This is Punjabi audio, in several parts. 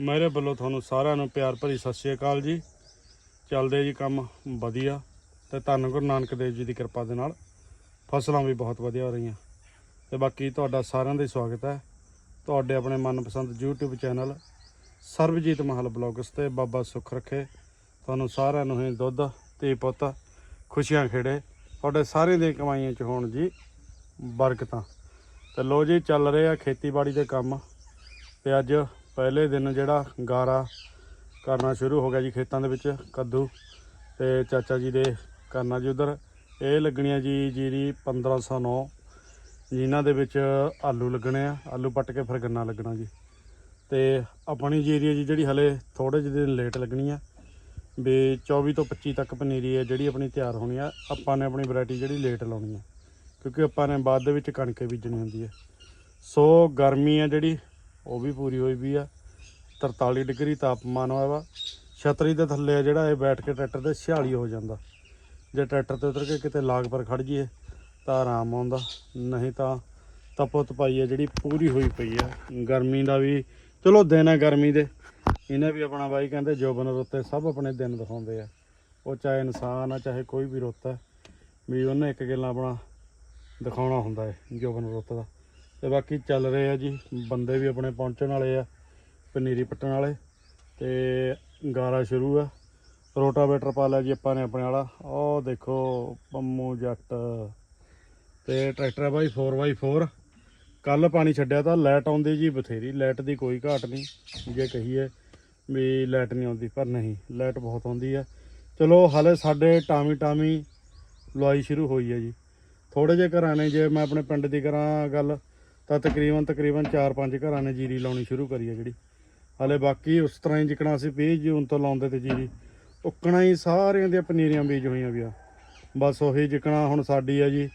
ਮੇਰੇ ਵੱਲੋਂ ਤੁਹਾਨੂੰ ਸਾਰਿਆਂ ਨੂੰ ਪਿਆਰ ਭਰੀ ਸਤਿ ਸ਼੍ਰੀ ਅਕਾਲ ਜੀ। ਚੱਲਦੇ ਜੀ ਕੰਮ ਵਧੀਆ ਤੇ ਧੰਨ ਗੁਰੂ ਨਾਨਕ ਦੇਵ ਜੀ ਦੀ ਕਿਰਪਾ ਦੇ ਨਾਲ ਫਸਲਾਂ ਵੀ ਬਹੁਤ ਵਧੀਆ ਹੋ ਰਹੀਆਂ। ਤੇ ਬਾਕੀ ਤੁਹਾਡਾ ਸਾਰਿਆਂ ਦਾ ਸਵਾਗਤ ਹੈ। ਤੁਹਾਡੇ ਆਪਣੇ ਮਨਪਸੰਦ YouTube ਚੈਨਲ ਸਰਬਜੀਤ ਮਹਲ ਬਲੌਗਸ ਤੇ ਬਾਬਾ ਸੁੱਖ ਰੱਖੇ। ਤੁਹਾਨੂੰ ਸਾਰਿਆਂ ਨੂੰ ਹੀ ਦੁੱਧ ਤੇ ਪੁੱਤ, ਖੁਸ਼ੀਆਂ ਖੇੜੇ। ਤੁਹਾਡੇ ਸਾਰੇ ਦੀਆਂ ਕਮਾਈਆਂ ਚ ਹੋਣ ਜੀ ਬਰਕਤਾਂ। ਤੇ ਲੋ ਜੀ, ਚੱਲ ਰਹੇ ਆ ਖੇਤੀਬਾੜੀ ਦੇ ਕੰਮ। ਤੇ ਅੱਜ ਪਹਿਲੇ ਦਿਨ ਜਿਹੜਾ ਗਾਰਾ ਕਰਨਾ ਸ਼ੁਰੂ ਹੋ ਗਿਆ ਜੀ ਖੇਤਾਂ ਦੇ ਵਿੱਚ, ਕੱਦੂ ਤੇ ਚਾਚਾ ਜੀ ਦੇ ਕਰਨਾ ਜੀ ਉਧਰ। ਇਹ ਲੱਗਣੀਆਂ ਜੀ ਜੀਰੀ 1509 ਜਿਨ੍ਹਾਂ ਦੇ ਵਿੱਚ ਆਲੂ ਲੱਗਣੇ ਆ, ਆਲੂ ਪੱਟ ਕੇ ਫਿਰ ਗੰਨਾ ਲੱਗਣਾ ਜੀ। ਤੇ ਆਪਣੀ ਜੀਰੀ ਹੈ ਜੀ ਜਿਹੜੀ ਹਲੇ ਥੋੜੇ ਜਿਹੇ ਦਿਨ ਲੇਟ ਲੱਗਣੀ ਆ। ਵੀ 24 ਤੋਂ 25 ਤੱਕ ਪਨੀਰੀ ਹੈ ਜਿਹੜੀ ਆਪਣੀ ਤਿਆਰ ਹੋਣੀ ਆ। ਆਪਾਂ ਨੇ ਆਪਣੀ ਵੈਰਾਈਟੀ ਜਿਹੜੀ ਲੇਟ ਲਾਉਣੀ ਆ। ਕਿਉਂਕਿ ਆਪਾਂ ਨੇ ਬਾਅਦ ਦੇ ਵਿੱਚ ਕਣਕ ਬੀਜਣੀ ਹੁੰਦੀ ਹੈ ਸੋ ਗਰਮੀ ਆ ਜਿਹੜੀ ਉਹ ਵੀ ਪੂਰੀ ਹੋਈ ਵੀ ਆ। 43 ਡਿਗਰੀ ਤਾਪਮਾਨ ਹੋਇਆ ਵਾ। ਛਤਰੀ ਦੇ ਥੱਲੇ ਜਿਹੜਾ ਇਹ ਬੈਠ ਕੇ ਟਰੈਕਟਰ ਤੇ 46 ਹੋ ਜਾਂਦਾ। ਜੇ ਟਰੈਕਟਰ ਤੇ ਉਤਰ ਕੇ ਕਿਤੇ ਲਾਗ ਪਰ ਖੜ ਜੀਏ ਤਾਂ ਆਰਾਮ ਆਉਂਦਾ। ਨਹੀਂ ਤਾਂ ਤਪੋ ਤਪਾਈ ਹੈ ਜਿਹੜੀ ਪੂਰੀ ਹੋਈ ਪਈ ਆ। ਗਰਮੀ ਦਾ ਵੀ, ਚਲੋ ਦਿਨ ਹੈ ਗਰਮੀ ਦੇ। ਇਹਨੇ ਵੀ ਆਪਣਾ ਬਾਈ ਕਹਿੰਦੇ ਜੋਬਨ ਰੁੱਤੇ ਸਭ ਆਪਣੇ ਦਿਨ ਦਿਖਾਉਂਦੇ ਆ। ਉਹ ਚਾਹੇ ਇਨਸਾਨ ਆ, ਚਾਹੇ ਕੋਈ ਵੀ ਰੁੱਤ। ਹੈ ਵੀ ਉਹਨੇ ਇੱਕ ਗੱਲਾਂ ਆਪਣਾ ਦਿਖਾਉਣਾ ਹੁੰਦਾ ਹੈ ਜੋਬਨ ਰੁੱਤ ਦਾ। ਤੇ ਬਾਕੀ ਚੱਲ ਰਹੇ ਆ ਜੀ, ਬੰਦੇ ਵੀ ਆਪਣੇ ਪਹੁੰਚਣ ਵਾਲੇ ਆ, ਪਨੀਰੀ ਪੱਟਣ ਵਾਲੇ, ਤੇ ਗਾਰਾ ਸ਼ੁਰੂ ਆ। ਰੋਟਾਵੇਟਰ ਪਾ ਲਿਆ ਜੀ ਆਪਾਂ ਨੇ ਆਪਣੇ ਵਾਲਾ। ਉਹ ਦੇਖੋ, ਪੰਮੂ ਜੱਟ। ਤੇ ਟਰੈਕਟਰ ਆ ਬਾਈ 4x4 ਕੱਲ ਪਾਣੀ ਛੱਡਿਆ ਤਾਂ ਲਾਈਟ ਆਉਂਦੀ ਜੀ ਬਥੇਰੀ ਲਾਈਟ ਦੀ ਕੋਈ ਘਾਟ ਨਹੀਂ, ਜੇ ਕਹੀਏ ਵੀ ਲਾਈਟ ਨਹੀਂ ਆਉਂਦੀ, ਪਰ ਨਹੀਂ ਲਾਈਟ ਬਹੁਤ ਆਉਂਦੀ ਆ। ਚਲੋ, ਹਾਲੇ ਸਾਡੇ ਟਾਮੀ ਟਾਮੀ ਲਵਾਈ ਸ਼ੁਰੂ ਹੋਈ ਹੈ ਜੀ। ਥੋੜੇ ਜਿਹੇ ਘਰਾਂ ਨੇ ਜੇ ਮੈਂ ਆਪਣੇ ਪਿੰਡ ਦੀ ਕਰਾਂ ਗੱਲ ਤਾਂ ਤਕਰੀਬਨ ਤਕਰੀਬਨ 4-5 ਘਰਾਂ ਨੇ ਜੀਰੀ ਲਾਉਣੀ ਸ਼ੁਰੂ ਕਰੀ ਹੈ ਜਿਹੜੀ। ਹਾਲੇ ਬਾਕੀ ਉਸ ਤਰ੍ਹਾਂ ਹੀ ਜਿਕਣਾ ਅਸੀਂ 20 ਜੂਨ ਤੋਂ ਲਾਉਂਦੇ ਤੇ ਜੀਰੀ। ਉੱਕਣਾ ਹੀ ਸਾਰਿਆਂ ਦੀਆਂ ਪਨੀਰੀਆਂ ਬੀਜ ਹੋਈਆਂ ਵੀ ਆ। ਬਸ ਉਹੀ ਜਿਕਣਾ ਹੁਣ ਸਾਡੀ ਹੈ ਜੀ।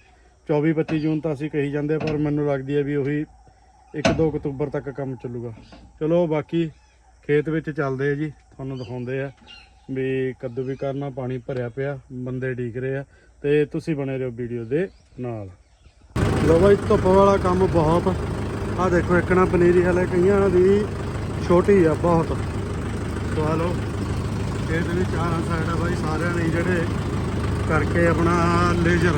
24-25 ਜੂਨ ਤਾਂ ਅਸੀਂ ਕਹੀ ਜਾਂਦੇ ਪਰ ਮੈਨੂੰ ਲੱਗਦੀ ਹੈ ਵੀ ਉਹੀ 1-2 ਅਕਤੂਬਰ ਤੱਕ ਕੰਮ ਚੱਲੂਗਾ। ਚਲੋ ਬਾਕੀ ਖੇਤ ਵਿੱਚ ਚੱਲਦੇ ਆ ਜੀ, ਤੁਹਾਨੂੰ ਦਿਖਾਉਂਦੇ ਆ ਵੀ ਕੱਦੂ ਵੀ ਕਰਨਾ, ਪਾਣੀ ਭਰਿਆ ਪਿਆ, ਬੰਦੇ ਢੀਕ ਰਹੇ ਆ ਤੇ ਤੁਸੀਂ ਬਣੇ ਰਹੋ ਵੀਡੀਓ ਦੇ ਨਾਲ। ਲੋ ਬਾਈ, ਧੁੱਪ ਵਾਲਾ ਕੰਮ ਬਹੁਤ। ਆ ਦੇਖੋ, ਇੱਕ ਨਾ ਪਨੀਰੀ ਹਲੇ ਕਈਆਂ ਦੀ ਛੋਟੀ ਆ, ਬਹੁਤ। ਸੋ ਲਓ, ਖੇਤ ਵੀ ਚਾਰਾਂ ਸਾਈਡ ਆ ਬਾਈ, ਸਾਰਿਆਂ ਨੇ ਜਿਹੜੇ ਕਰਕੇ ਆਪਣਾ ਲੇਜ਼ਰ।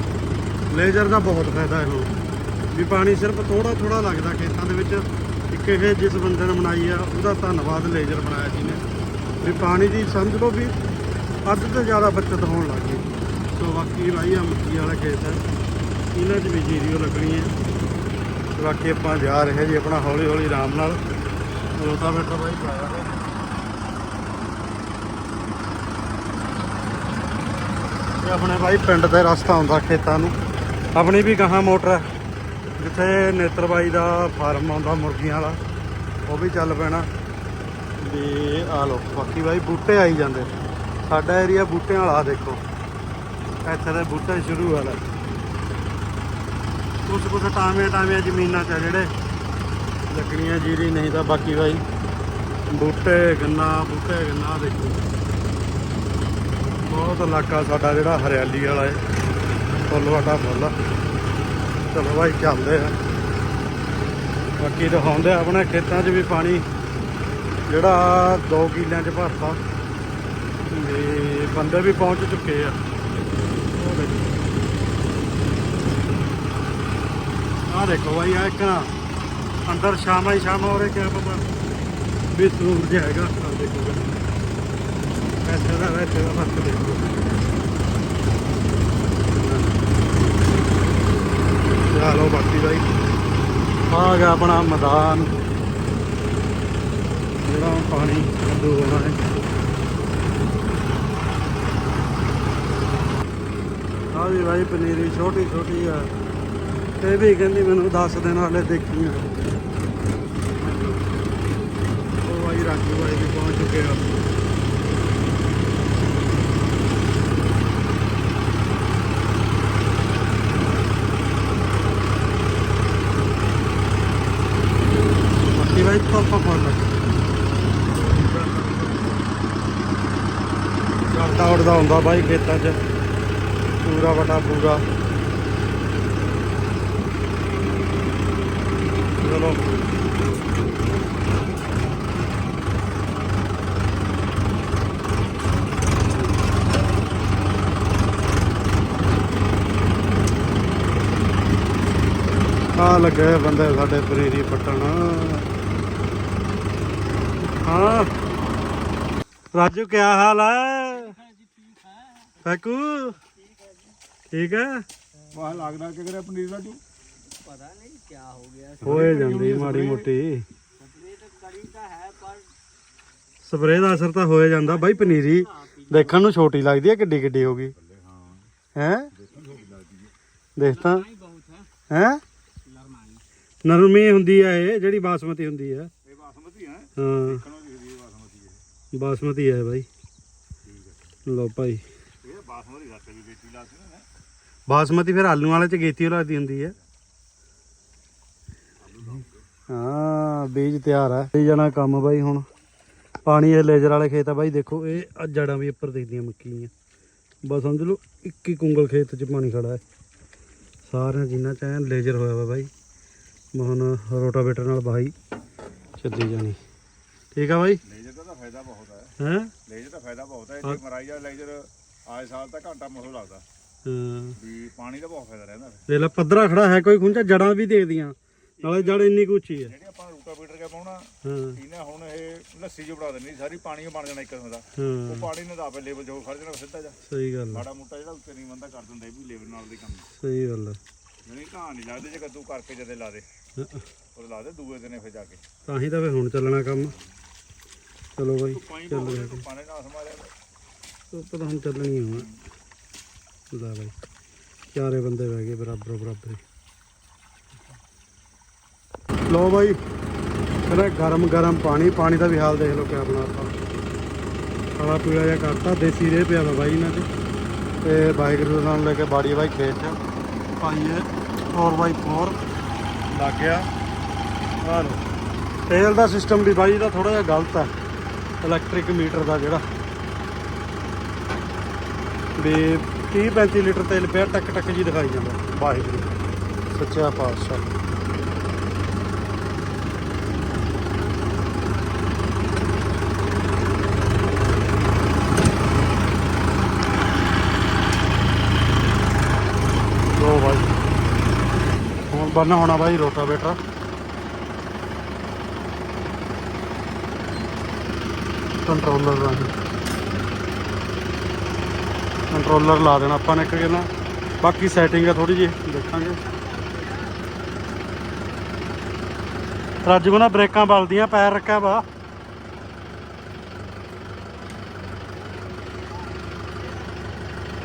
ਲੇਜ਼ਰ ਦਾ ਬਹੁਤ ਫਾਇਦਾ ਇਹਨੂੰ। ਵੀ ਪਾਣੀ ਸਿਰਫ ਥੋੜਾ ਥੋੜਾ ਲੱਗਦਾ ਖੇਤਾਂ ਦੇ ਵਿੱਚ। ਇੱਕ ਇਹ ਜਿਸ ਬੰਦੇ ਨੇ ਬਣਾਈ ਆ, ਉਹਦਾ ਧੰਨਵਾਦ ਲੇਜ਼ਰ ਬਣਾਇਆ ਸੀ ਨੇ। ਵੀ ਪਾਣੀ ਦੀ ਸਮਝ ਲਓ ਵੀ, ਅੱਧ ਤੋਂ ਜ਼ਿਆਦਾ ਬਚਤ ਹੋਣ ਲੱਗ ਗਈ। ਸੋ ਬਾਕੀ ਭਾਈ ਆ ਮੱਕੀ ਵਾਲਾ ਖੇਤ ਹੈ। ਇਹਨਾਂ 'ਚ ਵੀ ਜੀਰੀਓ ਲੱਗਣੀ ਹੈ ਬਾਕੀ ਆਪਾਂ ਜਾ ਰਹੇ ਜੀ ਆਪਣਾ ਹੌਲੀ ਹੌਲੀ ਆਰਾਮ ਨਾਲ। ਰੋਤਾ ਬੈਠਾ ਬਾਈ ਪਾਇਆ ਹੋਇਆ। ਇਹ ਆਪਣੇ ਬਾਈ ਪਿੰਡ ਦਾ ਰਸਤਾ ਹੁੰਦਾ ਖੇਤਾਂ ਨੂੰ। ਆਪਣੀ ਵੀ ਗਾਹਾਂ ਮੋਟਰ ਹੈ ਜਿੱਥੇ ਨੇਤਰਬਾਈ ਦਾ ਫਾਰਮ ਆਉਂਦਾ ਮੁਰਗੀਆਂ ਵਾਲਾ, ਉਹ ਵੀ ਚੱਲ ਪੈਣਾ। ਵੀ ਆ ਲੋ ਬਾਕੀ ਬਾਈ ਬੂਟੇ ਆਈ ਜਾਂਦੇ। ਸਾਡਾ ਏਰੀਆ ਬੂਟਿਆਂ ਵਾਲਾ ਦੇਖੋ। ਇੱਥੇ ਦੇ ਬੂਟੇ ਸ਼ੁਰੂ ਵਾਲਾ। ਕੁਛ ਕੁਛ ਟਾਵੇਂ ਟਾਵੇਂ ਜ਼ਮੀਨਾਂ 'ਚ ਜਿਹੜੇ ਲੱਗਣੀਆਂ ਜੀਰੀ ਨਹੀਂ ਤਾਂ ਬਾਕੀ ਬਾਈ ਬੂਟੇ, ਗੰਨਾ ਬੂਟੇ, ਗੰਨਾ ਦੇਖੋ। ਬਹੁਤ ਇਲਾਕਾ ਸਾਡਾ ਜਿਹੜਾ ਹਰਿਆਲੀ ਵਾਲਾ ਹੈ ਫੁੱਲ ਵਾਟਾ ਫੁੱਲ ਚਲੋ ਭਾਈ ਚੱਲਦੇ ਆ। ਬਾਕੀ ਦਿਖਾਉਂਦੇ ਆ ਆਪਣੇ ਖੇਤਾਂ 'ਚ ਵੀ ਪਾਣੀ। ਜਿਹੜਾ 2 ਕਿੱਲਿਆਂ 'ਚ ਭਰਤਾ। ਤੇ ਬੰਦੇ ਵੀ ਪਹੁੰਚ ਚੁੱਕੇ ਆ ਉਹ ਦੇਖੋ ਆਹ ਦੇਖੋ ਭਾਈ ਆ ਇੱਕ ਨਾ ਅੰਦਰ ਸ਼ਾਮਾ ਹੀ ਸ਼ਾਮਾ ਹੋ ਰਹੇ ਕਿਆ ਪਤਾ ਵੀ ਸੂਰਜ ਹੈਗਾ, ਆਹ ਦੇਖੋ ਐਸੇ ਦਾ ਵੈਸੇ ਦਾ ਫ਼ਰਕ ਦੇਖੋ। ਚਲੋ ਬਾਕੀ ਭਾਈ ਆ ਗਿਆ ਆਪਣਾ ਮੈਦਾਨ। ਜਿਹੜਾ ਪਾਣੀ ਕੱਦੂ ਹੋਣਾ ਹੈ। ਆ ਵੀ ਭਾਈ ਪਨੀਰੀ ਛੋਟੀ ਛੋਟੀ ਆ। ਤੇ ਵੀ ਕਹਿੰਦੀ ਮੈਨੂੰ 10 ਦਿਨ ਹਾਲੇ ਦੇਖੀ ਆ। ਉਹ ਭਾਈ ਰਾਜੂ ਭਾਈ ਵੀ ਪਹੁੰਚ ਚੁੱਕੇ ਆ। ਬਾਕੀ ਭਾਈ ਪਾਪਾ ਫੋਨ ਚੜਦਾ ਉੜਦਾ ਹੁੰਦਾ ਬਾਈ ਖੇਤਾਂ 'ਚ। ਪੂਰਾ ਵੱਡਾ ਪੂਰਾ। ਤੋਂ ਆ ਲੱਗੇ ਬੰਦੇ ਸਾਡੇ ਪਰੇਰੀ ਪੱਟਣ। ਹਾਂ। ਰਾਜੂ ਕੀ ਹਾਲ ਹੈ? ਫੈਕੂ ਠੀਕ ਹੈ। ਵਾਹ ਲੱਗਦਾ ਕਿ ਕਰੇ ਪਨੀਰ ਦਾ ਤੂੰ ਪਤਾ ਨਹੀਂ ਕੀ ਹੋ ਗਿਆ। ਹੋਏ ਜਾਂਦੀ ਮਾੜੀ ਮੋਟੀ। ਸਪਰੇ ਤਾਂ ਕਰੀ ਤਾਂ ਹੈ ਪਰ ਸਪਰੇਅ ਦਾ ਅਸਰ ਤਾਂ ਹੋਏ ਜਾਂਦਾ ਬਾਈ ਪਨੀਰੀ। ਦੇਖਣ ਨੂੰ ਛੋਟੀ ਲੱਗਦੀ ਹੈ ਕਿੱਡੀ ਕਿੱਡੀ ਹੋ ਗਈ। ਹੈ? ਦੇਖ ਤਾਂ। ਹੈ? ਨਰਮੀ ਹੁੰਦੀ ਹੈ ਇਹ ਜਿਹੜੀ ਬਾਸਮਤੀ ਹੁੰਦੀ ਹੈ। ਇਹ ਬਾਸਮਤੀ ਹੈ। ਹਾਂ। ਦੇਖਣੋਂ ਦਿਖਦੀ ਹੈ ਬਾਸਮਤੀ ਇਹ ਬਾਸਮਤੀ ਹੈ ਬਾਈ। ਲੋ ਭਾਈ। ਇਹ ਬਾਸਮਤੀ ਰੱਖ ਵੀ ਬੇਟੀ ਲਾ ਸੀ ਨਾ ਬਾਸਮਤੀ ਫਿਰ ਆਲੂ ਵਾਲੇ ਚ ਗੇਤੀ ਲੱਗਦੀ ਹੁੰਦੀ ਹੈ। ਹਾਂ ਬੀਜ ਤਿਆਰ ਹੈ ਇਹ ਜਾਣਾ ਕੰਮ ਬਾਈ ਹੁਣ। ਪਾਣੀ ਇਹ ਲੇਜ਼ਰ ਵਾਲੇ ਖੇਤ ਆ ਬਾਈ ਦੇਖੋ ਇਹ ਜੜਾਂ ਵੀ ਉੱਪਰ ਦਿਖਦੀਆਂ ਮੱਕੀ ਦੀਆਂ। ਬਸ ਸਮਝ ਲਓ ਇੱਕ ਹੀ ਕੁੰਗਲ ਖੇਤ 'ਚ ਪਾਣੀ ਖੜਾ ਹੈ। ਸਾਰਿਆਂ ਜਿੰਨਾ ਚ ਐਨ ਲੇਜ਼ਰ ਹੋਇਆ ਵਾ ਬਾਈ। ਮੈਂ ਹੁਣ ਰੋਟਾਵੇਟਰ ਨਾਲ ਬਾਈ ਚੱਲੀ ਜਾਣੀ। ਠੀਕ ਆ ਬਾਈ? ਲੇਜਰ ਦਾ ਤਾਂ ਫਾਇਦਾ ਬਹੁਤ ਹੈ ਹੈਂ? ਲੇਜਰ ਦਾ ਫਾਇਦਾ ਬਹੁਤ ਹੈ। ਜੇ ਮਰਾਈ ਜਾ ਲੇਜਰ ਆਏ ਸਾਲ ਤਾਂ ਘੰਟਾ ਮਸੋ ਲੱਗਦਾ। ਹਾਂ। ਵੀ ਪਾਣੀ ਦਾ ਬਹੁਤ ਫਾਇਦਾ ਰਹਿੰਦਾ। ਦੇਖ ਲੈ ਪੱਧਰਾ ਖੜਾ ਹੈ ਕੋਈ ਖੁੰਝਾ ਜੜਾਂ ਵੀ ਦੇਖਦੀਆਂ ਨਾਲੇ ਜੜ ਇੰਨੀ ਕੁ ਉੱਚੀ ਹੈ। ਜਿਹੜੀ ਆਪਾਂ ਰੂਟਾਵੀਟਰ ਕੇ ਪਾਉਣਾ ਹਾਂ। ਇਹਨੇ ਹੁਣ ਇਹ ਲੱਸੀ ਜੋ ਬਣਾ ਦੇਣੀ ਸਾਰੀ ਪਾਣੀ ਓ ਬਣ ਜਾਣਾ ਇੱਕ ਕਿਸਮ ਦਾ। ਹਾਂ। ਉਹ ਪਾਣੀ ਨੇ ਤਾਂ ਆਪੇ ਲੈਵਲ ਜੋ ਖੜ ਜਾਣਾ ਸਿੱਧਾ ਜਾ। ਸਹੀ ਗੱਲ ਆ ਮਾੜਾ ਮੋਟਾ ਜਿਹੜਾ ਉੱਤੇ ਨਹੀਂ ਬੰਦਾ ਕਰ ਦਿੰਦਾ ਇਹ ਵੀ ਲੈਵਲ ਨਾਲ ਦੇ ਕੰਮ। ਸਹੀ ਗੱਲ ਆ ਨਹੀਂ ਘਾਹ ਨਹੀਂ ਲੱਗਦੇ ਜੇ ਕੱਦੂ ਕਰਕੇ ਜਦੇ ਲਾ ਦੇ। ਉਹ ਲਾ ਦੇ ਦੂਏ ਦਿਨੇ ਫਿਰ ਜਾ ਕੇ। ਤਾਂ ਹੀ ਤਾਂ ਫੇ ਹੁਣ ਚੱਲਣਾ ਕੰਮ। ਚਲੋ ਬਾਈ ਪਾਣੀ ਚੱਲ ਬਹੁਤ ਰਿਹਾ ਹੈ ਪਾਣੀ ਨਾਲ ਸਮਾਰਿਆ ਉਹ ਤਾਂ ਹੁਣ ਚੱਲਣੀ ਹੋਣਾ। ਲੈ ਬਾਈ ਚਾਰੇ ਬੰਦੇ ਬਹਿ ਗਏ ਬਰਾਬਰ ਬਰਾਬਰ। ਹੀ। ਲਓ ਬਾਈ ਪਹਿਲਾਂ ਗਰਮ ਗਰਮ ਪਾਣੀ ਪਾਣੀ ਦਾ ਵੀ ਹਾਲ ਦੇਖ ਲਓ ਕਿਆ ਬਣਾਤਾ ਕਾਲਾ ਪੀਲਾ ਜਿਹਾ ਕਰਤਾ, ਦੇਸੀ ਰੇ ਪਿਆ ਵਾ ਬਾਈ ਇਹਨਾਂ 'ਚ ਤੇ ਵਾਹਿਗੁਰੂ ਦਾ ਨਾਮ ਲੈ ਕੇ ਬਾੜੀ ਬਾਈ ਖੇਤ 'ਚ। ਪਾਈਏ 4x4 ਲੱਗ ਗਿਆ। ਆਹ ਲਓ, ਤੇਲ ਦਾ ਸਿਸਟਮ ਵੀ ਬਾਈ ਦਾ ਥੋੜਾ ਜਿਹਾ ਗਲਤ ਹੈ ਇਲੈਕਟ੍ਰਿਕ ਮੀਟਰ ਦਾ ਜਿਹੜਾ। ਵੀ 30 35 ਲੀਟਰ ਤੇਲ ਪਿਆ ਟਕ ਟਕ ਜੀ ਦਿਖਾਈ ਜਾਂਦਾ। ਵਾਹਿਗੁਰੂ, ਸੱਚਾ ਪਾਤਸ਼ਾਹ ਲੋ ਬਾਈ ਹੁਣ ਬੰਨਾ ਹੋਣਾ ਬਾਈ, ਰੋਟਾਵੇਟਰ। ਕੰਟਰੋਲਰ ਰਾਹੀਂ ਕੰਟਰੋਲਰ ਲਾ ਦੇਣਾ ਆਪਾਂ ਨੇ ਇੱਕ ਕਹਿੰਦਾ ਬਾਕੀ ਸੈਟਿੰਗ ਆ ਥੋੜੀ ਜਿਹੀ, ਦੇਖਾਂਗੇ। ਰਾਜੂ ਨਾ, ਬ੍ਰੇਕਾਂ ਬਲਦੀਆਂ, ਪੈਰ ਰੱਖਿਆ ਵਾ।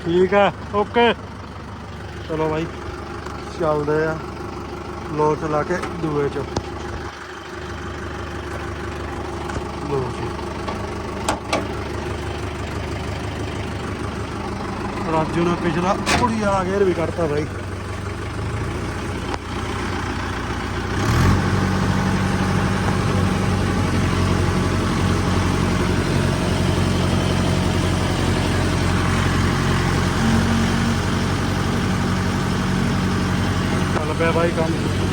ਠੀਕ ਆ, ਓਕੇ। ਚਲੋ ਬਾਈ, ਚੱਲਦੇ ਆ। ਲੋ ਚਲਾ ਕੇ ਦੂਏ ਚ। ਲੋ ਜੀ। ਰਾਜੂ ਨੇ ਪਿਛਲਾ ਕੁੜੀ ਵਾਲਾ ਗੇਰ ਵੀ ਕੱਢਤਾ ਬਾਈ। ਚੱਲ ਬਾਈ ਕੰਮ।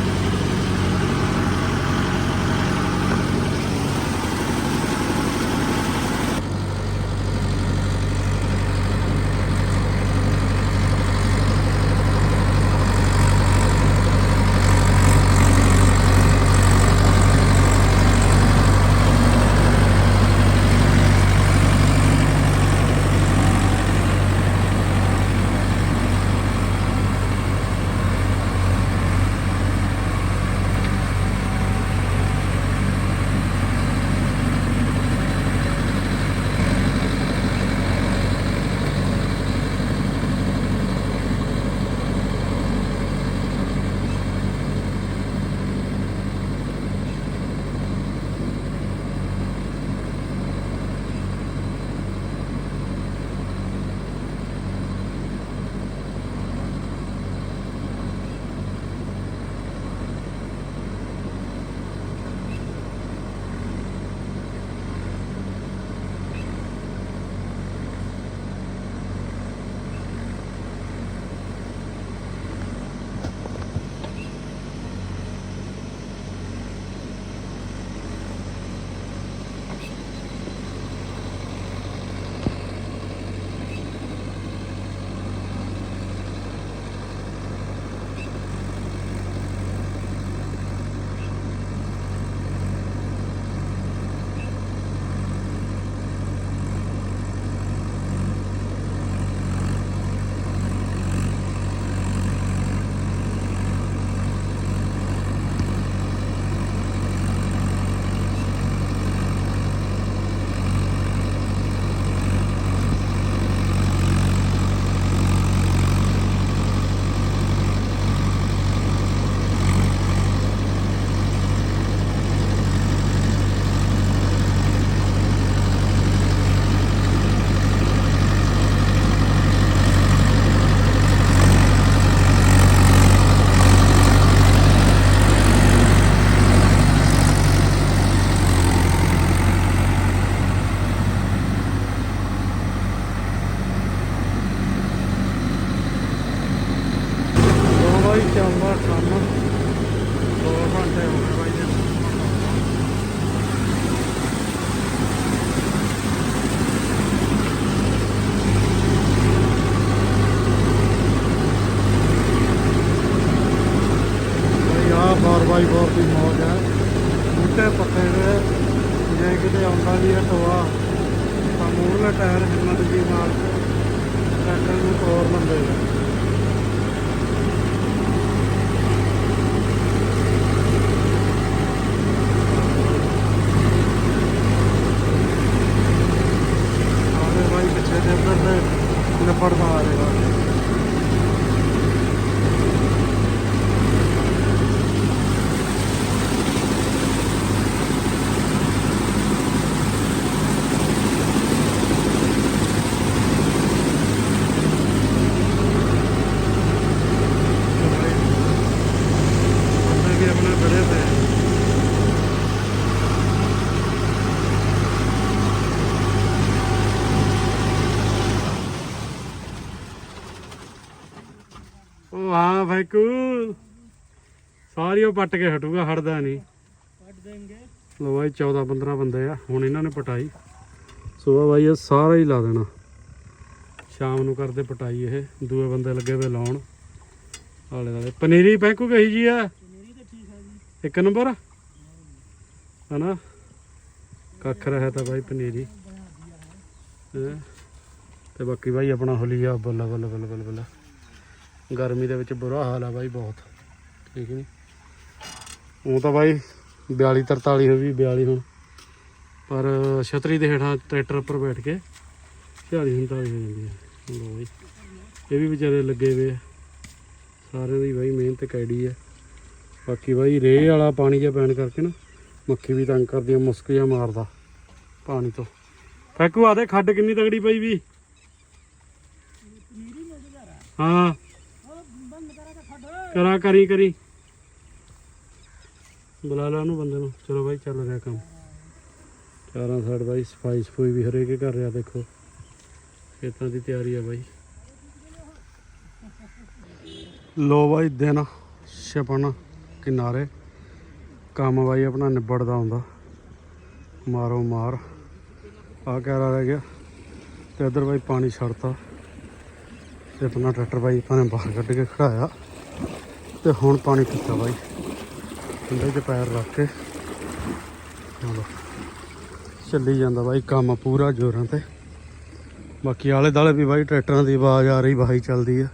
ਟਾਇਰ ਹਿੰਮਤ ਜੀ ਮਾਰ ਟਰੈਕਟਰ ਨੂੰ ਤੋੜ ਲੰਦੇ ਆ ਆਲੇ ਭਾਈ ਪਿੱਛੇ ਦੇ ਉੱਧਰ ਦੇ ਨਿਬੜਦਾ ਆ ਰਿਹਾ ਬੰਦੇ ਵੀ ਆਪਣੇ ਬੜੇ ਪਏ ਆ। ਫੈਕੂ ਸਾਰੀ ਉਹ ਪੱਟ ਕੇ ਹਟੂਗਾ ਹਟਦਾ ਨਹੀਂ। ਕੱਟ ਦੇਂਗੇ ਲੋ ਬਾਈ 14 15 ਬੰਦੇ ਆ ਹੁਣ ਇਹਨਾਂ ਨੇ ਪਟਾਈ। ਸਵੇਰ ਬਾਈ ਇਹ ਸਾਰਾ ਹੀ ਲਾ ਦੇਣਾ। ਸ਼ਾਮ ਨੂੰ ਕਰਦੇ ਪਟਾਈ ਇਹ ਦੂਏ ਬੰਦੇ ਲੱਗੇ ਵੇ ਲਾਉਣ। ਆਲੇ ਦਾਲੇ ਪਨੀਰੀ ਫੈਕੂ ਕਹੀ ਜੀ ਆ? ਤਾਂ ਠੀਕ ਜੀ। ਇੱਕ ਨੰਬਰ? ਹਨਾ? ਕੱਖ ਰਿਹਾ ਤਾਂ ਬਾਈ ਪਨੀਰੀ। ਤੇ ਬਾਕੀ ਬਾਈ ਆਪਣਾ ਹੁਲੀਆ ਬੱਲਾ ਬੱਲਾ ਬੱਲਾ ਬੱਲਾ। ਗਰਮੀ ਦੇ ਵਿੱਚ ਬੁਰਾ ਹਾਲ ਆ ਬਾਈ ਬਹੁਤ। ਠੀਕ ਨਹੀਂ ਉਹ ਤਾਂ ਬਾਈ 42 43 ਹੋ ਗਈ 42 ਹੁਣ। ਪਰ ਛਤਰੀ ਦੇ ਹੇਠਾਂ ਟਰੈਕਟਰ ਉੱਪਰ ਬੈਠ ਕੇ 40 45 ਹੋ ਜਾਂਦੀ ਹੈ ਲੋ ਬਾਈ, ਇਹ ਵੀ ਵਿਚਾਰੇ ਲੱਗੇ ਵੇ ਆ। ਸਾਰਿਆਂ ਦੀ ਬਾਈ ਮਿਹਨਤ ਕੈੜੀ ਆ। ਬਾਕੀ ਬਾਈ ਰੇਹ ਵਾਲਾ ਪਾਣੀ ਜਿਹਾ ਪੈਣ ਕਰਕੇ ਨਾ ਮੱਖੀ ਵੀ ਤੰਗ ਕਰਦੀ ਆ, ਮੁਸਕ ਜਿਹਾ ਮਾਰਦਾ ਪਾਣੀ ਤੋਂ। ਫੈਕੂ ਆਦੇ ਖੱਡ ਕਿੰਨੀ ਤਗੜੀ ਪਈ ਵੀ। ਹਾਂ ਉਹ ਬੰਦ ਕਰਾ ਤਾਂ ਖੱਡ ਕਰਾ, ਕਰੀ ਕਰੀ। ਬੁਲਾ ਲਾ ਉਹਨੂੰ ਬੰਦੇ ਨੂੰ। ਚਲੋ ਬਾਈ, ਚੱਲ ਰਿਹਾ ਕੰਮ। ਚਾਰਾਂ ਸਾਈਡ ਬਾਈ, ਸਫ਼ਾਈ ਸਫੂਈ ਵੀ ਹਰੇਕ ਕਰ ਰਿਹਾ, ਦੇਖੋ। ਖੇਤਾਂ ਦੀ ਤਿਆਰੀ ਆ ਬਾਈ। ਲੋ ਬਾਈ, ਦਿਨ ਛਪਣ ਕਿਨਾਰੇ। ਕੰਮ ਬਾਈ ਆਪਣਾ ਨਿਬੜਦਾ ਹੁੰਦਾ। ਮਾਰੋ ਮਾਰ। ਆ ਕਹਿਰਾ ਰਹਿ ਗਿਆ। ਤੇ ਉਧਰ ਬਾਈ ਪਾਣੀ ਛੱਡਤਾ। ਤੇ ਆਪਣਾ ਟਰੈਕਟਰ ਬਾਈ ਆਪਾਂ ਨੇ ਬਾਹਰ ਕੱਢ ਕੇ ਖੜਾਇਆ। ਤੇ ਹੁਣ ਪਾਣੀ ਪੀਤਾ ਬਾਈ। ਠੰਡੇ 'ਚ ਪੈਰ ਰੱਖ ਕੇ। ਚਲੋ। ਚੱਲੀ ਜਾਂਦਾ ਬਾਈ ਕੰਮ ਪੂਰਾ ਜ਼ੋਰਾਂ ਤੇ। ਬਾਕੀ ਆਲੇ ਦਾਲੇ ਵੀ ਬਾਈ ਟਰੈਕਟਰਾਂ ਦੀ ਆਵਾਜ਼ ਆ ਰਹੀ, ਵਾਹੀ ਚੱਲਦੀ ਆ।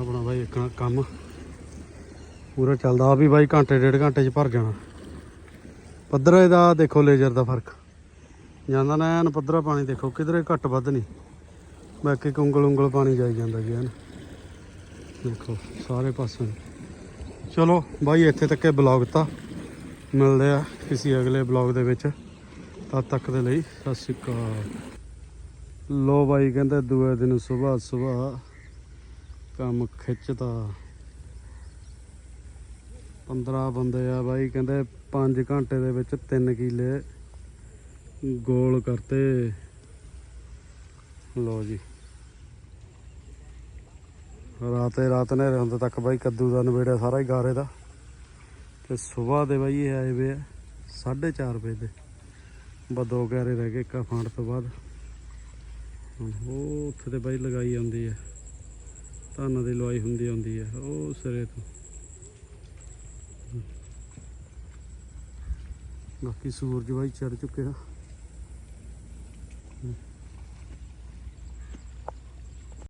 ਆਪਣਾ ਬਾਈ ਇੱਕ ਕੰਮ। ਪੂਰਾ ਚੱਲਦਾ। ਆ ਵੀ ਬਾਈ ਘੰਟੇ, ਡੇਢ ਘੰਟੇ 'ਚ ਭਰ ਜਾਣਾ। ਪੱਧਰੇ ਦਾ ਦੇਖੋ ਲੇਜ਼ਰ ਦਾ ਫ਼ਰਕ। ਜਾਂਦਾ ਨਾ ਐਨ ਪੱਧਰਾ ਪਾਣੀ ਦੇਖੋ, ਕਿਧਰੇ ਘੱਟ ਵੱਧ ਨਹੀਂ। ਬਾਕੀ ਇੱਕ ਉਂਗਲ ਉਂਗਲ ਪਾਣੀ ਜਾਈ ਜਾਂਦਾ ਜੀ ਐਨ। ਦੇਖੋ ਸਾਰੇ ਪਾਸੇ। ਚਲੋ ਬਾਈ, ਇੱਥੇ ਤੱਕ ਇਹ ਬਲੌਗ ਤਾਂ ਮਿਲਦੇ ਆ ਕਿਸੇ ਅਗਲੇ ਬਲੌਗ ਦੇ ਵਿੱਚ। ਤਦ ਤੱਕ ਦੇ ਲਈ ਸਤਿ ਸ਼੍ਰੀ ਅਕਾਲ। ਲੋ ਬਾਈ, ਕਹਿੰਦੇ ਦੂਏ ਦਿਨ ਸਵੇਰ ਸਵੇਰ ਕੰਮ ਖਿੱਚਦਾ। 15 ਬੰਦੇ ਆ ਬਾਈ, ਕਹਿੰਦੇ 5 ਘੰਟੇ ਦੇ ਵਿੱਚ 3 ਕਿਲੇ ਗੋਲ ਕਰਤੇ। ਲੋ ਜੀ। ਰਾਤੇ ਰਾਤ ਨੇ ਹੁੰਦੇ ਤੱਕ ਬਾਈ ਕੱਦੂ ਦਾ ਨਵੇੜਿਆ ਸਾਰਾ ਹੀ ਗਾਰੇ ਦਾ। ਤੇ ਸਵੇਰ ਦੇ ਬਾਈ ਇਹ ਆਏ ਵੇ ਆ 4:30 ਵਜੇ ਦੇ। ਬਸ ਦੋ ਗਾਰੇ ਰਹਿ ਗਏ, ਇੱਕ ਫਾਂਡ ਤੋਂ ਬਾਅਦ। ਉਹ ਉੱਥੇ ਤੇ ਬਾਈ ਲਗਾਈ ਆਉਂਦੀ ਹੈ ਧਾਨਾਂ ਦੀ ਲਵਾਈ ਹੁੰਦੀ ਆਉਂਦੀ ਹੈ ਉਹ ਸਿਰੇ ਤੋਂ। ਬਾਕੀ ਸੂਰਜ ਬਾਈ ਚੜ ਚੁੱਕਿਆ